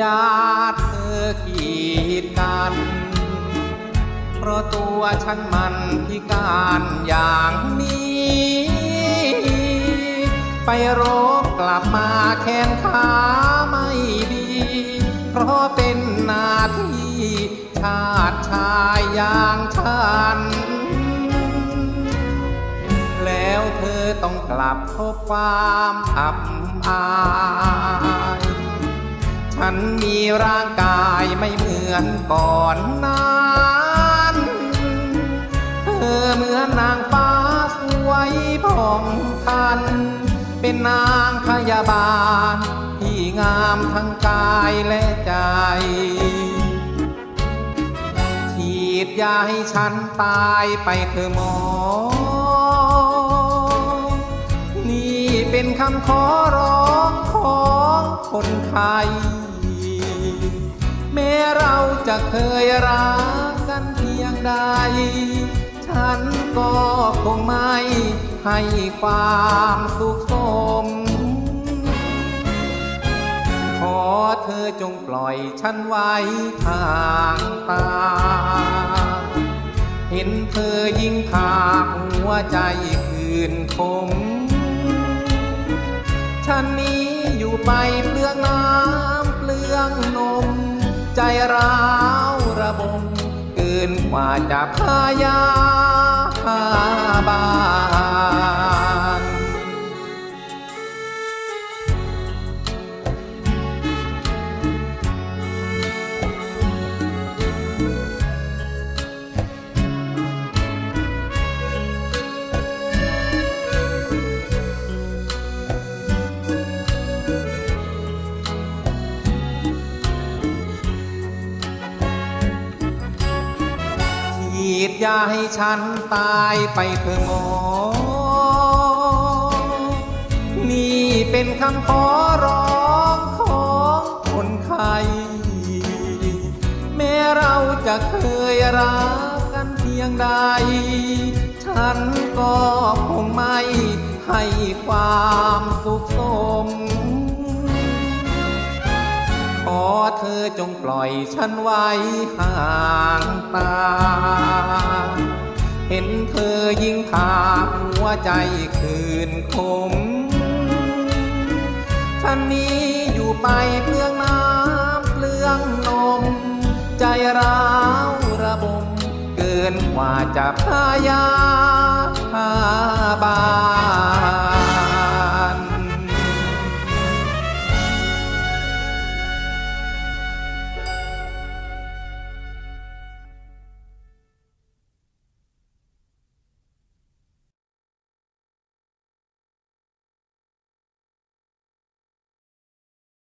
ญาติเธอขีดกัน เพราะตัวฉันมันพิการอย่างนี้ ไปโรงกลับมาแขนขาไม่ดี เพราะเป็นนาที่ชาติชายอย่างฉัน แล้วเธอต้องกลับพบความอับอาย ร่างกายไม่เหมือนก่อนนั้นเธอเหมือนนางฟ้าสวยผ่องพัน เป็นนางพยาบาล ที่งามทั้งกายและใจ ฉีดยาให้ฉันตายไปเธอหมอ นี่เป็นคำขอร้องของคนไทย ม้เราจะเคยรักกันเพียงใด ฉันก็คงไม่ให้ความสุขสม ขอเธอจงปล่อยฉันไว้ห่างตา เห็นเธอยิ่งพาหัวใจคืนคมฉันนี้อยู่ไปเปลืองน้ำเปลืองนม ใจร้าวระบมเกินกว่าจะพายา ฉีดยาให้ฉันตายไปเพื่อหมอ นี่เป็นคำขอร้องของคนไข้แม้เราจะเคยรักกันเพียงใด ฉันก็คงไม่ให้ความสุขสม อเธอจงปล่อยฉันไว้ห่างตา เห็นเธอยิ่งพาหัวใจคืนคมฉันนี้อยู่ไปเปลืองน้ำเปลืองนม ใจร้าวระบมเกินกว่าจะพยา